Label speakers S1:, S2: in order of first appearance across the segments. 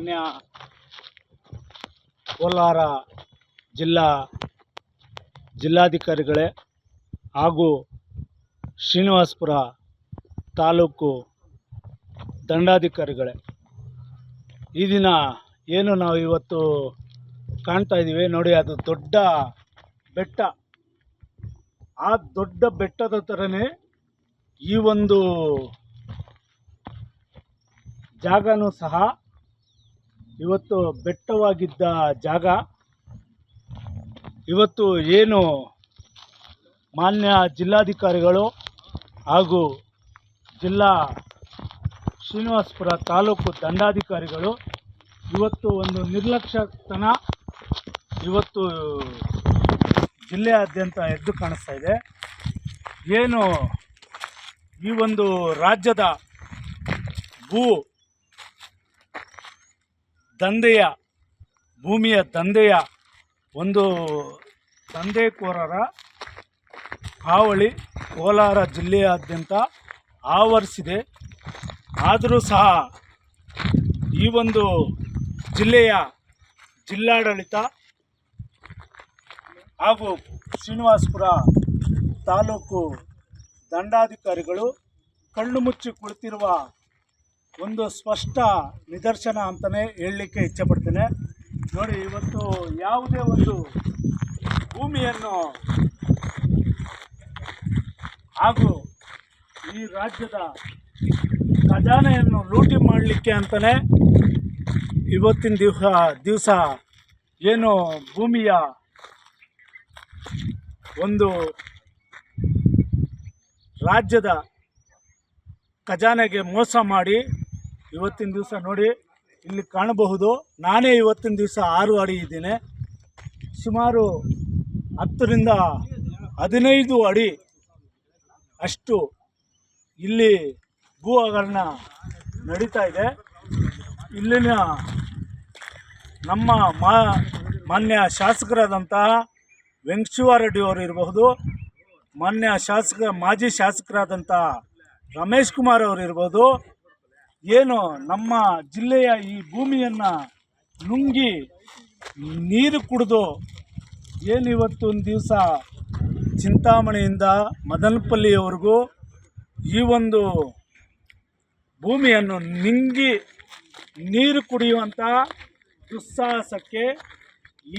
S1: ಮಾನ್ಯ ಕೋಲಾರ ಜಿಲ್ಲಾ ಜಿಲ್ಲಾಧಿಕಾರಿಗಳೇ ಹಾಗೂ ಶ್ರೀನಿವಾಸಪುರ ತಾಲೂಕು ದಂಡಾಧಿಕಾರಿಗಳೇ. ಈ ದಿನ ಏನು ನಾವು ಇವತ್ತು ಕಾಣ್ತಾ ಇದ್ದೀವಿ ನೋಡಿ, ಅದು ದೊಡ್ಡ ಬೆಟ್ಟ. ಆ ದೊಡ್ಡ ಬೆಟ್ಟದ ಥರನೇ ಈ ಒಂದು ಜಾಗನೂ ಸಹ ಇವತ್ತು ಬೆಟ್ಟವಾಗಿದ್ದ ಜಾಗ, ಇವತ್ತು ಏನು ಮಾನ್ಯ ಜಿಲ್ಲಾಧಿಕಾರಿಗಳು ಹಾಗೂ ಜಿಲ್ಲಾ ಶ್ರೀನಿವಾಸಪುರ ತಾಲೂಕು ದಂಡಾಧಿಕಾರಿಗಳು ಇವತ್ತು ಒಂದು ನಿರ್ಲಕ್ಷ್ಯತನ ಇವತ್ತು ಜಿಲ್ಲೆಯಾದ್ಯಂತ ಎದ್ದು ಕಾಣಿಸ್ತಾ ಇದೆ. ಏನು ಈ ಒಂದು ರಾಜ್ಯದ ಭೂ ದಂಧೆಯ ಭೂಮಿಯ ದಂಧೆಯ ಒಂದು ದಂಧೆಕೋರರ ಹಾವಳಿ ಕೋಲಾರ ಜಿಲ್ಲೆಯಾದ್ಯಂತ ಆವರಿಸಿದೆ. ಆದರೂ ಸಹ ಈ ಒಂದು ಜಿಲ್ಲೆಯ ಜಿಲ್ಲಾಡಳಿತ ಹಾಗೂ ಶ್ರೀನಿವಾಸಪುರ ತಾಲೂಕು ದಂಡಾಧಿಕಾರಿಗಳು ಕಣ್ಣು ಮುಚ್ಚಿ ಕುಳಿತಿರುವ ಒಂದು ಸ್ಪಷ್ಟ ನಿದರ್ಶನ ಅಂತಲೇ ಹೇಳಲಿಕ್ಕೆ ಇಚ್ಛೆಪಡ್ತೇನೆ. ನೋಡಿ, ಇವತ್ತು ಯಾವುದೇ ಒಂದು ಭೂಮಿಯನ್ನು ಹಾಗೂ ಈ ರಾಜ್ಯದ ಖಜಾನೆಯನ್ನು ಲೂಟಿ ಮಾಡಲಿಕ್ಕೆ ಅಂತಲೇ ಇವತ್ತಿನ ದಿವಸ ದಿವಸ ಏನು ಭೂಮಿಯ ಒಂದು ರಾಜ್ಯದ ಖಜಾನೆಗೆ ಮೋಸ ಮಾಡಿ ಇವತ್ತಿನ ದಿವಸ ನೋಡಿ ಇಲ್ಲಿ ಕಾಣಬಹುದು. ನಾನೇ ಇವತ್ತಿನ ದಿವಸ ಆರು ಅಡಿ ಇದ್ದೇನೆ. ಸುಮಾರು ಹತ್ತರಿಂದ ಹದಿನೈದು ಅಡಿ ಅಷ್ಟು ಇಲ್ಲಿ ಭೂ ಹಗರಣ ನಡೀತಾ ಇದೆ. ಇಲ್ಲಿನ ನಮ್ಮ ಮಾ, ಮಾನ್ಯ ಶಾಸಕರಾದಂತಹ ಅವರು ಇರಬಹುದು. ಮಾನ್ಯ ಶಾಸಕ, ಮಾಜಿ ಶಾಸಕರಾದಂಥ ರಮೇಶ್ ಕುಮಾರ್ ಅವರು ಇರ್ಬೋದು ಏನು ನಮ್ಮ ಜಿಲ್ಲೆಯ ಈ ಭೂಮಿಯನ್ನು ನುಂಗಿ ನೀರು ಕುಡಿದು ಏನು ಇವತ್ತು ಒಂದು ದಿವಸ ಚಿಂತಾಮಣಿಯಿಂದ ಮದನಪಲ್ಲಿಯವರೆಗೂ ಈ ಒಂದು ಭೂಮಿಯನ್ನು ನಿಂಗಿ ನೀರು ಕುಡಿಯುವಂಥ ದುಸ್ಸಾಹಸಕ್ಕೆ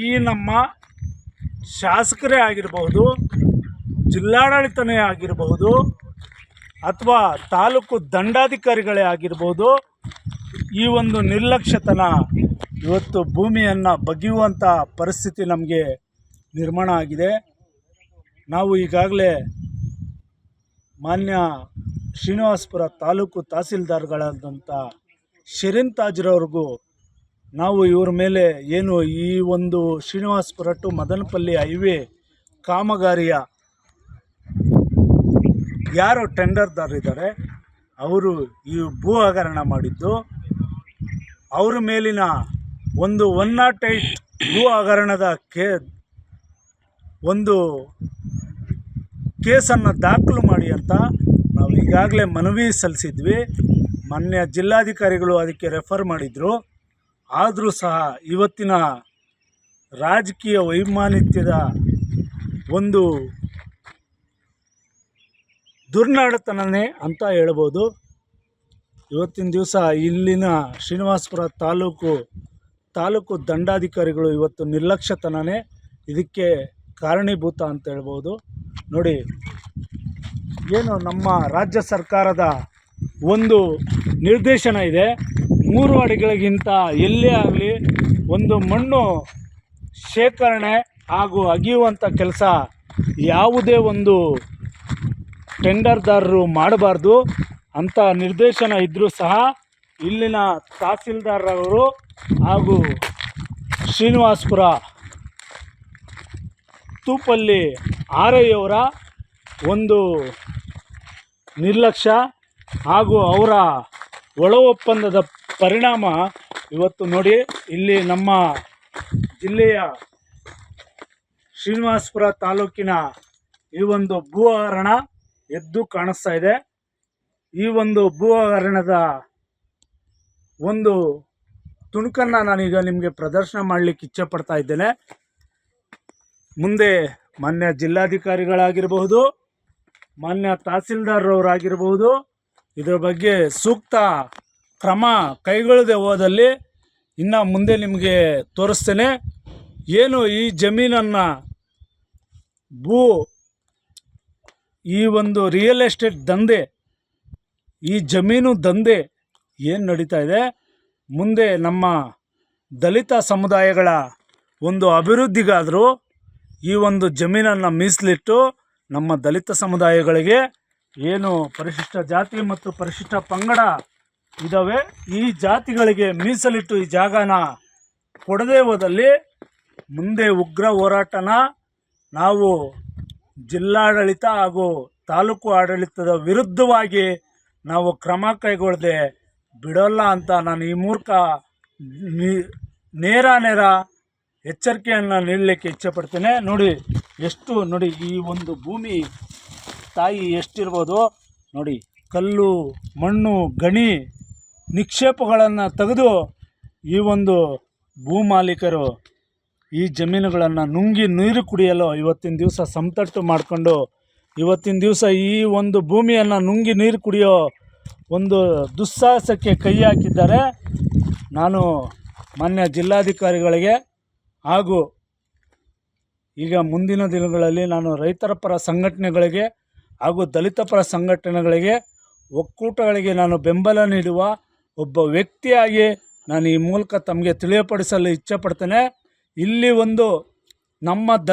S1: ಈ ನಮ್ಮ ಶಾಸಕರೇ ಆಗಿರಬಹುದು, ಜಿಲ್ಲಾಡಳಿತನೇ ಆಗಿರಬಹುದು ಅಥವಾ ತಾಲೂಕು ದಂಡಾಧಿಕಾರಿಗಳೇ ಆಗಿರ್ಬೋದು, ಈ ಒಂದು ನಿರ್ಲಕ್ಷ್ಯತನ ಇವತ್ತು ಭೂಮಿಯನ್ನು ಬಗೆಯುವಂಥ ಪರಿಸ್ಥಿತಿ ನಮಗೆ ನಿರ್ಮಾಣ ಆಗಿದೆ. ನಾವು ಈಗಾಗಲೇ ಮಾನ್ಯ ಶ್ರೀನಿವಾಸಪುರ ತಾಲೂಕು ತಹಸೀಲ್ದಾರ್ಗಳಾದಂಥ ಶರೀನ್ ತಾಜ್ರವ್ರಿಗೂ ನಾವು ಇವ್ರ ಮೇಲೆ ಏನು ಈ ಒಂದು ಶ್ರೀನಿವಾಸಪುರ ಟು ಮದನಪಲ್ಲಿ ಹೈವೇ ಕಾಮಗಾರಿಯ ಯಾರು ಟೆಂಡರ್ದಾರಿದ್ದಾರೆ, ಅವರು ಈ ಭೂ ಹಗರಣ ಮಾಡಿದ್ದು, ಅವರ ಮೇಲಿನ ಒಂದು ಒನ್ ನಾಟ್ ಏಯ್ಟ್ ಭೂ ಹಗರಣದ ಕೇ, ಒಂದು ಕೇಸನ್ನು ದಾಖಲು ಮಾಡಿ ಅಂತ ನಾವು ಈಗಾಗಲೇ ಮನವಿ ಸಲ್ಲಿಸಿದ್ವಿ. ಮಾನ್ಯ ಜಿಲ್ಲಾಧಿಕಾರಿಗಳು ಅದಕ್ಕೆ ರೆಫರ್ ಮಾಡಿದರು. ಆದರೂ ಸಹ ಇವತ್ತಿನ ರಾಜಕೀಯ ವೈಮಾನಿತ್ಯದ ಒಂದು ದುರ್ನಾಡತನನೇ ಅಂತ ಹೇಳ್ಬೋದು. ಇವತ್ತಿನ ದಿವಸ ಇಲ್ಲಿನ ಶ್ರೀನಿವಾಸಪುರ ತಾಲೂಕು ತಾಲೂಕು ದಂಡಾಧಿಕಾರಿಗಳು ಇವತ್ತು ನಿರ್ಲಕ್ಷ್ಯತನನೇ ಇದಕ್ಕೆ ಕಾರಣೀಭೂತ ಅಂತ ಹೇಳ್ಬೋದು. ನೋಡಿ, ಏನು ನಮ್ಮ ರಾಜ್ಯ ಸರ್ಕಾರದ ಒಂದು ನಿರ್ದೇಶನ ಇದೆ. ಮೂರು ಅಡಿಗಳಿಗಿಂತ ಎಲ್ಲೇ ಆಗಲಿ ಒಂದು ಮಣ್ಣು ಶೇಖರಣೆ ಹಾಗೂ ಅಗಿಯುವಂಥ ಕೆಲಸ ಯಾವುದೇ ಒಂದು ಟೆಂಡರ್ದಾರರು ಮಾಡಬಾರ್ದು ಅಂತ ನಿರ್ದೇಶನ ಇದ್ದರೂ ಸಹ ಇಲ್ಲಿನ ತಹಸೀಲ್ದಾರವರು ಹಾಗೂ ಶ್ರೀನಿವಾಸಪುರ ತೂಪಲ್ಲಿ ಆರಯ್ಯವರ ಒಂದು ನಿರ್ಲಕ್ಷ್ಯ ಹಾಗೂ ಅವರ ಒಳ ಒಪ್ಪಂದದ ಪರಿಣಾಮ ಇವತ್ತು ನೋಡಿ ಇಲ್ಲಿ ನಮ್ಮ ಜಿಲ್ಲೆಯ ಶ್ರೀನಿವಾಸಪುರ ತಾಲೂಕಿನ ಈ ಒಂದು ಭೂ ಹಗರಣ ಎದ್ದು ಕಾಣಿಸ್ತಾ ಇದೆ. ಈ ಒಂದು ಭೂ ಹಗರಣದ ಒಂದು ತುಣುಕನ್ನು ನಾನೀಗ ನಿಮಗೆ ಪ್ರದರ್ಶನ ಮಾಡಲಿಕ್ಕೆ ಇಚ್ಛೆ ಪಡ್ತಾ ಇದ್ದೇನೆ. ಮುಂದೆ ಮಾನ್ಯ ಜಿಲ್ಲಾಧಿಕಾರಿಗಳಾಗಿರಬಹುದು, ಮಾನ್ಯ ತಹಸೀಲ್ದಾರ್ರವರಾಗಿರಬಹುದು, ಇದರ ಬಗ್ಗೆ ಸೂಕ್ತ ಕ್ರಮ ಕೈಗೊಳ್ಳದೆ ಹೋದಲ್ಲಿ ಇನ್ನು ಮುಂದೆ ನಿಮಗೆ ತೋರಿಸ್ತೇನೆ. ಏನು ಈ ಜಮೀನನ್ನು ಭೂ ಈ ಒಂದು ರಿಯಲ್ ಎಸ್ಟೇಟ್ ದಂಧೆ, ಈ ಜಮೀನು ದಂಧೆ ಏನು ನಡೀತಾ ಇದೆ? ಮುಂದೆ ನಮ್ಮ ದಲಿತ ಸಮುದಾಯಗಳ ಒಂದು ಅಭಿವೃದ್ಧಿಗಾದರೂ ಈ ಒಂದು ಜಮೀನನ್ನು ಮೀಸಲಿಟ್ಟು ನಮ್ಮ ದಲಿತ ಸಮುದಾಯಗಳಿಗೆ ಏನು ಪರಿಶಿಷ್ಟ ಜಾತಿ ಮತ್ತು ಪರಿಶಿಷ್ಟ ಪಂಗಡ ಇದ್ದಾವೆ ಈ ಜಾತಿಗಳಿಗೆ ಮೀಸಲಿಟ್ಟು ಈ ಜಾಗನ ಕೊಡದೇ ಹೋದಲ್ಲಿ ಮುಂದೆ ಉಗ್ರ ಹೋರಾಟನ ನಾವು ಜಿಲ್ಲಾಡಳಿತ ಹಾಗೂ ತಾಲೂಕು ಆಡಳಿತದ ವಿರುದ್ಧವಾಗಿ ನಾವು ಕ್ರಮ ಕೈಗೊಳ್ಳದೆ ಬಿಡೋಲ್ಲ ಅಂತ ನಾನು ಈ ಮೂರ್ಖ ನೇರ ನೇರ ಎಚ್ಚರಿಕೆಯನ್ನು ನೀಡಲಿಕ್ಕೆ ಇಚ್ಛೆಪಡ್ತೇನೆ. ನೋಡಿ, ಎಷ್ಟು ನೋಡಿ ಈ ಒಂದು ಭೂಮಿ ತಾಯಿ ಎಷ್ಟಿರ್ಬೋದು. ನೋಡಿ, ಕಲ್ಲು, ಮಣ್ಣು, ಗಣಿ ನಿಕ್ಷೇಪಗಳನ್ನು ತೆಗೆದು ಈ ಒಂದು ಭೂಮಾಲೀಕರು ಈ ಜಮೀನುಗಳನ್ನು ನುಂಗಿ ನೀರು ಕುಡಿಯಲು ಇವತ್ತಿನ ದಿವಸ ಸಮತಟ್ಟು ಮಾಡಿಕೊಂಡು, ಇವತ್ತಿನ ದಿವಸ ಈ ಒಂದು ಭೂಮಿಯನ್ನು ನುಂಗಿ ನೀರು ಕುಡಿಯೋ ಒಂದು ದುಸ್ಸಾಹಸಕ್ಕೆ ಕೈ ಹಾಕಿದ್ದಾರೆ ನಾನು ಮಾನ್ಯ ಜಿಲ್ಲಾಧಿಕಾರಿಗಳಿಗೆ ಹಾಗೂ ಈಗ ಮುಂದಿನ ದಿನಗಳಲ್ಲಿ ನಾನು ರೈತರ ಪರ ಸಂಘಟನೆಗಳಿಗೆ ಹಾಗೂ ದಲಿತ ಪರ ಸಂಘಟನೆಗಳಿಗೆ ಒಕ್ಕೂಟಗಳಿಗೆ ನಾನು ಬೆಂಬಲ ನೀಡುವ ಒಬ್ಬ ವ್ಯಕ್ತಿಯಾಗಿ ನಾನು ಈ ಮೂಲಕ ತಮಗೆ ತಿಳಿಯಪಡಿಸಲು ಇಚ್ಛೆಪಡ್ತೇನೆ. ಇಲ್ಲಿ ಒಂದು ನಮ್ಮ ದ